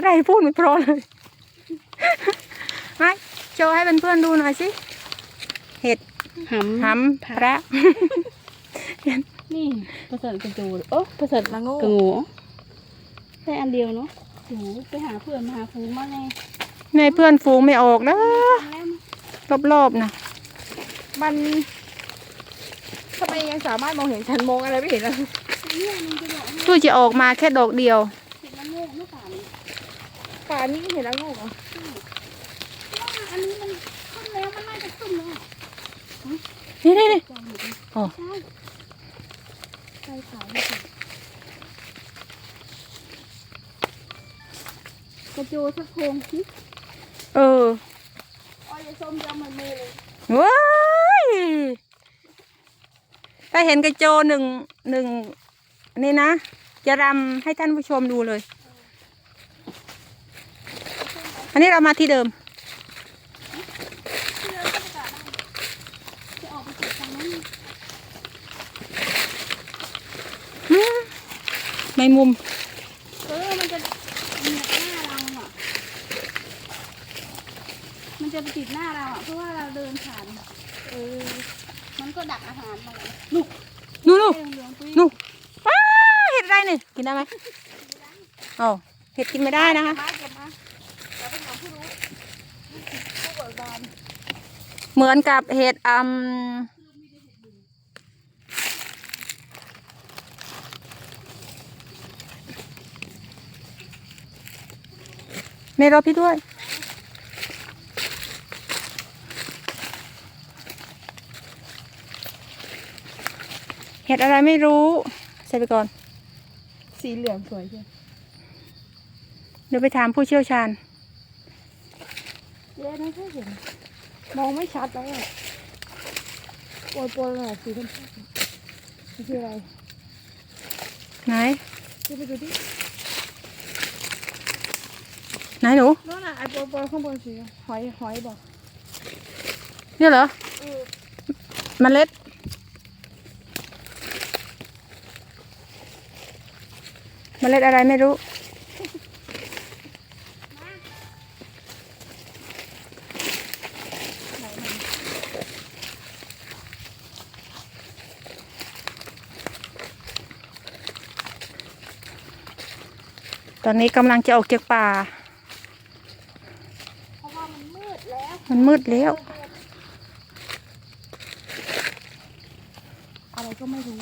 อะไรพูดไม่เพราะเลยมาโชว์ให้เพื่อนๆดูหน่อยสิ เห็ดหำหำพระนี่ประเสริฐกระจูโอ้ประเสริฐละโง่กระงูได้อันเดียวเนาะโอ้โหไปหาเพื่อนมาหาฟูงมาไงในเพื่อนฝูงไม่ออกนะแล้วรอบๆนะมันทำไมยังสามารถมองเห็นฉันมองอะไรไม่เห็นเลยเนี่ยมันจะบอกให้ตู้จะออกมาแค่ดอกเดียวเห็นละโง่เมื่อป่านนี้ ป่านนี้ก็เห็นละโง่เหรอว่าอันนี้มันขึ้นแล้วมันน่าจะขึ้นแล้วนี่นี่นี่จองอยู่ดิอ๋อใช่ใช่ขาวไม่ถูกกระโจสักโครงสิเอออ้อยจะส้มยำเหมือนมือเลยว้ายถ้าเห็นกระโจหนึ่งหนึ่งนี่นะ จะรำให้ท่านผู้ชมดูเลย อันนี้เรามาที่เดิมที่เราจะประกาศได้จะออกไปเก็บทางนั้นอืมในมุม เออ มันจะเหนียบหน้าเราอะ มันจะไปติดหน้าเราอะ เพราะว่าเราเดินผ่าน เออ มันก็ดักอาหารมาเลยลูกนู่นนู่นเหลืองๆปุ้ยนู่นว้าเห็ดอะไรนี่ กินได้ไหมอ๋อเห็ดกินไม่ได้นะคะ มาเก็บมาเราเป็นของผู้รู้ผู้เบิกบาน เหมือนกับเห็ดอืมไม่รอพี่ด้วย เห็ดอะไรไม่รู้ ใส่ไปก่อน สีเหลืองสวยใช่เดี๋ยวไปถามผู้เชี่ยวชาญเจ๊ไม่ค่อยเห็น มองไม่ชัดแล้วอะโปรยโปรยหน่อยสีน้ำตาลนี่คืออะไรไหนจะไปดูดิไหนหนูนั่นน่ะไอ้โปรยโปรยข้างบนสีหอยหอยบอกเนี่ยเหรอเออเมล็ดเมล็ดอะไรไม่รู้ ตอนนี้กำลังจะออกจากป่า เพราะว่ามันมืดแล้วมันมืดแล้ว อะไรก็ไม่รู้